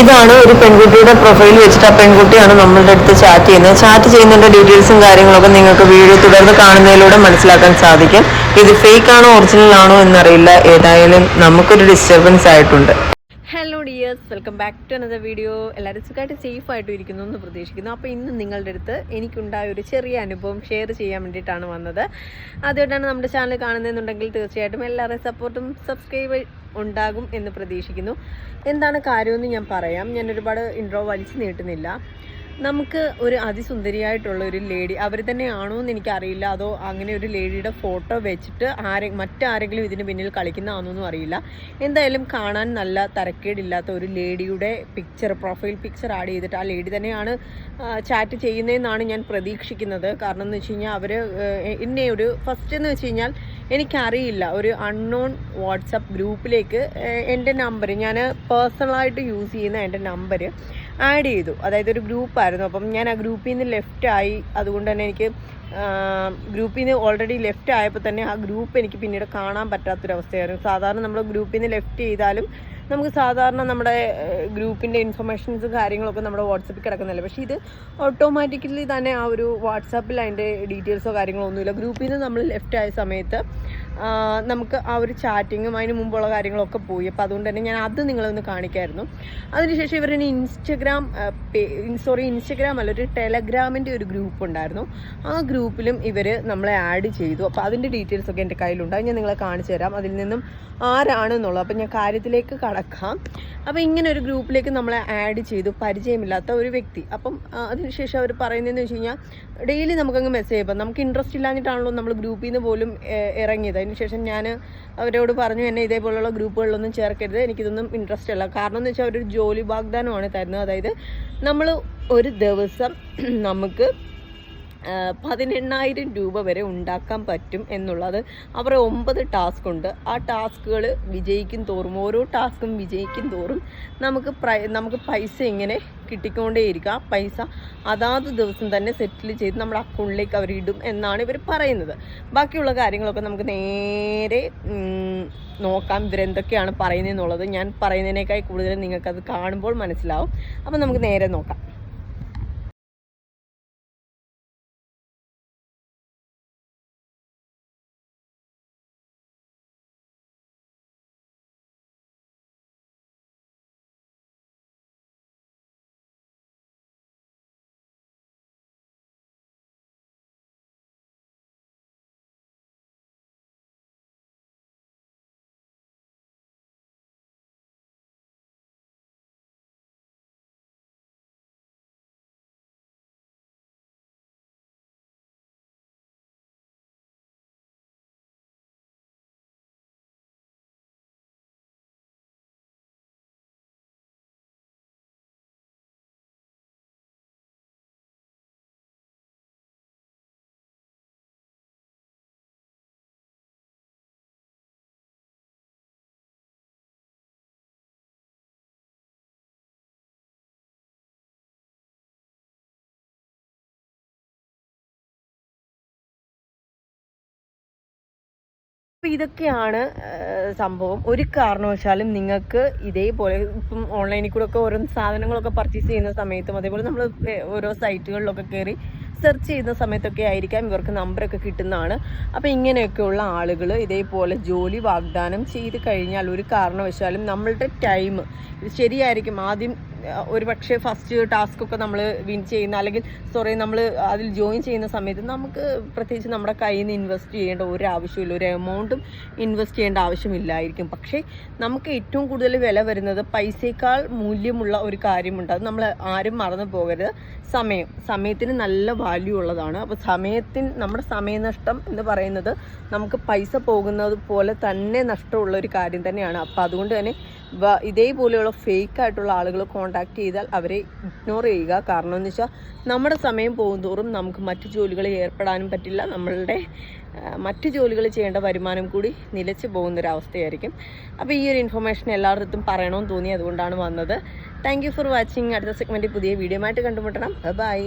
ഇതാണ് ഒരു പെൺകുട്ടിയുടെ പ്രൊഫൈൽ വെച്ചിട്ട് ആ പെൺകുട്ടിയാണ് നമ്മളുടെ അടുത്ത് ചാറ്റ് ചെയ്യുന്നത്. ചാറ്റ് ചെയ്യുന്നതിന്റെ ഡീറ്റെയിൽസും കാര്യങ്ങളൊക്കെ നിങ്ങൾക്ക് വീഡിയോ തുടർന്ന് കാണുന്നതിലൂടെ മനസ്സിലാക്കാൻ സാധിക്കും. ഇത് ഫേക്ക് ആണോ ഒറിജിനൽ ആണോ എന്നറിയില്ല. ഏതായാലും നമുക്കൊരു ഡിസ്റ്റർബൻസ് ആയിട്ടുണ്ട്. Hello dears welcome back to another video എല്ലാവരും സുഖമായിട്ട് സേഫ് ആയിട്ട് ഇരിക്കുന്നു എന്ന് പ്രതീക്ഷിക്കുന്നു. അപ്പോൾ ഇന്ന് നിങ്ങളുടെ അടുത്ത് എനിക്കുണ്ടായ ഒരു ചെറിയ അനുഭവം ഷെയർ ചെയ്യാൻ വേണ്ടിയിട്ടാണ് വന്നത്. ആദ്യമായിട്ടാണ് നമ്മുടെ ചാനൽ കാണുന്നതെന്നുണ്ടെങ്കിൽ തീർച്ചയായിട്ടും എല്ലാവരുടെയും സപ്പോർട്ടും സബ്സ്ക്രൈബ് ഉണ്ടാകും എന്ന് പ്രതീക്ഷിക്കുന്നു. എന്താണ് കാര്യമെന്ന് ഞാൻ പറയാം. ഞാൻ ഒരുപാട് ഇൻട്രോ വലിച്ചു നീട്ടുന്നില്ല. നമുക്ക് ഒരു അതിസുന്ദരിയായിട്ടുള്ള ഒരു ലേഡി അവർ തന്നെയാണോ എന്ന് എനിക്കറിയില്ല. അതോ അങ്ങനെ ഒരു ലേഡിയുടെ ഫോട്ടോ വെച്ചിട്ട് ആരെ മറ്റാരെങ്കിലും ഇതിന് പിന്നിൽ കളിക്കുന്നതാണോന്നും അറിയില്ല. എന്തായാലും കാണാൻ നല്ല തരക്കേടില്ലാത്ത ഒരു ലേഡിയുടെ പിക്ചർ പ്രൊഫൈൽ പിക്ചർ ആഡ് ചെയ്തിട്ട് ആ ലേഡി തന്നെയാണ് ചാറ്റ് ചെയ്യുന്നതെന്നാണ് ഞാൻ പ്രതീക്ഷിക്കുന്നത്. കാരണം എന്ന് വെച്ച് കഴിഞ്ഞാൽ അവർ എന്നെ ഒരു ഫസ്റ്റ് എന്ന് വെച്ച് കഴിഞ്ഞാൽ എനിക്കറിയില്ല. ഒരു അൺനോൺ വാട്സപ്പ് ഗ്രൂപ്പിലേക്ക് എന്റെ നമ്പർ ഞാൻ പേഴ്സണലായിട്ട് യൂസ് ചെയ്യുന്ന എന്റെ നമ്പർ ആഡ് ചെയ്തു. അതായത് ഒരു ഗ്രൂപ്പായിരുന്നു അപ്പം ഞാൻ ആ ഗ്രൂപ്പിൽ നിന്ന് ലെഫ്റ്റ് ആയി. അതുകൊണ്ട് തന്നെ എനിക്ക് ഗ്രൂപ്പിൽ നിന്ന് ഓൾറെഡി ലെഫ്റ്റ് ആയപ്പോൾ തന്നെ ആ ഗ്രൂപ്പ് എനിക്ക് പിന്നീട് കാണാൻ പറ്റാത്തൊരവസ്ഥയായിരുന്നു. സാധാരണ നമ്മൾ ഗ്രൂപ്പിൽ നിന്ന് ലെഫ്റ്റ് ചെയ്താലും നമുക്ക് സാധാരണ നമ്മുടെ ഗ്രൂപ്പിന്റെ ഇൻഫർമേഷൻസും കാര്യങ്ങളൊക്കെ നമ്മുടെ വാട്സപ്പിൽ കിടക്കുന്നില്ല പക്ഷേ ഇത് ഓട്ടോമാറ്റിക്കലി തന്നെ ആ ഒരു വാട്സാപ്പിൽ അതിന്റെ ഡീറ്റെയിൽസോ കാര്യങ്ങളോ ഒന്നുമില്ല. ഗ്രൂപ്പിൽ നിന്ന് നമ്മൾ ലെഫ്റ്റ് ആയ സമയത്ത് നമുക്ക് ആ ഒരു ചാറ്റിങ്ങും അതിന് മുമ്പുള്ള കാര്യങ്ങളൊക്കെ പോയി. അപ്പോൾ അതുകൊണ്ട് തന്നെ ഞാൻ അത് നിങ്ങളൊന്ന് കാണിക്കായിരുന്നു. അതിനുശേഷം ഇവരുടെ ഇൻസ്റ്റഗ്രാം സോറി ഇൻസ്റ്റഗ്രാം അല്ല ഒരു ടെലഗ്രാമിന്റെ ഒരു ഗ്രൂപ്പ് ഉണ്ടായിരുന്നു. ആ ഗ്രൂപ്പിലും ഇവർ നമ്മളെ ആഡ് ചെയ്തു. അപ്പോൾ അതിന്റെ ഡീറ്റെയിൽസ് ഒക്കെ എന്റെ കയ്യിലുണ്ട്. അത് ഞാൻ നിങ്ങളെ കാണിച്ചു തരാം. അതിൽ നിന്നും ആരാണെന്നുള്ളത് അപ്പോൾ ഞാൻ കാര്യത്തിലേക്ക് കടക്കാം അപ്പോൾ ഇങ്ങനെ ഒരു ഗ്രൂപ്പിലേക്ക് നമ്മളെ ആഡ് ചെയ്തു. പരിചയമില്ലാത്ത ഒരു വ്യക്തി. അപ്പം അതിനുശേഷം അവർ പറയുന്നതെന്ന് വെച്ച് കഴിഞ്ഞാൽ ഡെയിലി നമുക്കങ്ങ് മെസ്സേജ് ചെയ്യാം. നമുക്ക് ഇൻട്രസ്റ്റ് ഇല്ലാഞ്ഞിട്ടാണല്ലോ നമ്മൾ ഗ്രൂപ്പിൽ നിന്ന് പോലും ഇറങ്ങിയത്. അതിനുശേഷം ഞാൻ അവരോട് പറഞ്ഞു എന്നെ ഇതേപോലുള്ള ഗ്രൂപ്പുകളിലൊന്നും ചേർക്കരുത്. എനിക്കിതൊന്നും ഇൻട്രസ്റ്റ് അല്ല. കാരണം എന്ന് വെച്ചാൽ അവരൊരു ജോലി വാഗ്ദാനമാണ് തരുന്നത്. അതായത് നമ്മൾ ഒരു ദിവസം നമുക്ക് പതിനെണ്ണായിരം രൂപ വരെ ഉണ്ടാക്കാൻ പറ്റും എന്നുള്ളത് അവരെ ഒമ്പത് ടാസ്ക് ഉണ്ട്. ആ ടാസ്കുകൾ വിജയിക്കും തോറും ഓരോ ടാസ്കും വിജയിക്കും തോറും നമുക്ക് നമുക്ക് പൈസ ഇങ്ങനെ കിട്ടിക്കൊണ്ടേയിരിക്കുക ആ പൈസ അതാത് ദിവസം തന്നെ സെറ്റിൽ ചെയ്ത് നമ്മുടെ അക്കൗണ്ടിലേക്ക് അവർ ഇടും എന്നാണ് ഇവർ പറയുന്നത്. ബാക്കിയുള്ള കാര്യങ്ങളൊക്കെ നമുക്ക് നേരെ നോക്കാം ഇവരെന്തൊക്കെയാണ് പറയുന്നതെന്നുള്ളത്. ഞാൻ പറയുന്നതിനേക്കാൾ കൂടുതൽ നിങ്ങൾക്കത് കാണുമ്പോൾ മനസ്സിലാവും. അപ്പം നമുക്ക് നേരെ നോക്കാം. അപ്പൊ ഇതൊക്കെയാണ് സംഭവം. ഒരു കാരണവശാലും നിങ്ങൾക്ക് ഇതേപോലെ ഇപ്പം ഓൺലൈനിൽ കൂടെ ഒക്കെ ഓരോ സാധനങ്ങളൊക്കെ പർച്ചേസ് ചെയ്യുന്ന സമയത്തും അതേപോലെ നമ്മൾ ഓരോ സൈറ്റുകളിലൊക്കെ കയറി സെർച്ച് ചെയ്യുന്ന സമയത്തൊക്കെ ആയിരിക്കാം ഇവർക്ക് നമ്പറൊക്കെ കിട്ടുന്നതാണ്. അപ്പോൾ ഇങ്ങനെയൊക്കെയുള്ള ആളുകൾ ഇതേപോലെ ജോലി വാഗ്ദാനം ചെയ്ത് കഴിഞ്ഞാൽ ഒരു കാരണവശാലും നമ്മളുടെ ടൈം ശരിയായിരിക്കും. ആദ്യം ഒരു പക്ഷേ ഫസ്റ്റ് ടാസ്ക് ഒക്കെ നമ്മൾ വിൻ ചെയ്യുന്ന അല്ലെങ്കിൽ സോറി നമ്മൾ അതിൽ ജോയിൻ ചെയ്യുന്ന സമയത്ത് നമുക്ക് പ്രത്യേകിച്ച് നമ്മുടെ കയ്യിൽ നിന്ന് ഇൻവെസ്റ്റ് ചെയ്യേണ്ട ഒരു ആവശ്യമില്ല. ഒരു എമൗണ്ടും ഇൻവെസ്റ്റ് ചെയ്യേണ്ട ആവശ്യമില്ലായിരിക്കും. പക്ഷേ നമുക്ക് ഏറ്റവും കൂടുതൽ വില വരുന്നത് പൈസയേക്കാൾ മൂല്യമുള്ള ഒരു കാര്യമുണ്ട്. അത് നമ്മൾ ആരും മറന്നു പോകരുത്. സമയം. സമയത്തിന് നല്ല വാല്യൂ ഉള്ളതാണ്. അപ്പോൾ സമയത്തിന് നമ്മുടെ സമയനഷ്ടം എന്ന് പറയുന്നത് നമുക്ക് പൈസ പോകുന്നത് പോലെ തന്നെ നഷ്ടമുള്ള ഒരു കാര്യം തന്നെയാണ്. അപ്പോൾ അതുകൊണ്ട് തന്നെ ഇതേപോലെയുള്ള ഫേക്ക് ആയിട്ടുള്ള ആളുകൾ കോണ്ടാക്ട് ചെയ്താൽ അവരെ ഇഗ്നോർ ചെയ്യുക. കാരണം എന്ന് വെച്ചാൽ നമ്മുടെ സമയം പോകുന്തോറും നമുക്ക് മറ്റു ജോലികളിൽ ഏർപ്പെടാനും പറ്റില്ല. നമ്മളുടെ മറ്റു ജോലികൾ ചെയ്യേണ്ട വരുമാനം കൂടി നിലച്ചു പോകുന്നൊരവസ്ഥയായിരിക്കും. അപ്പോൾ ഈ ഒരു ഇൻഫർമേഷൻ എല്ലാവരുടെ പറയണമെന്ന് തോന്നി അതുകൊണ്ടാണ് വന്നത്. താങ്ക് ഫോർ വാച്ചിങ് അടുത്ത സെഗ്മെന്റ് പുതിയ വീഡിയോ ആയിട്ട് കണ്ടുമുട്ടണം. ബൈ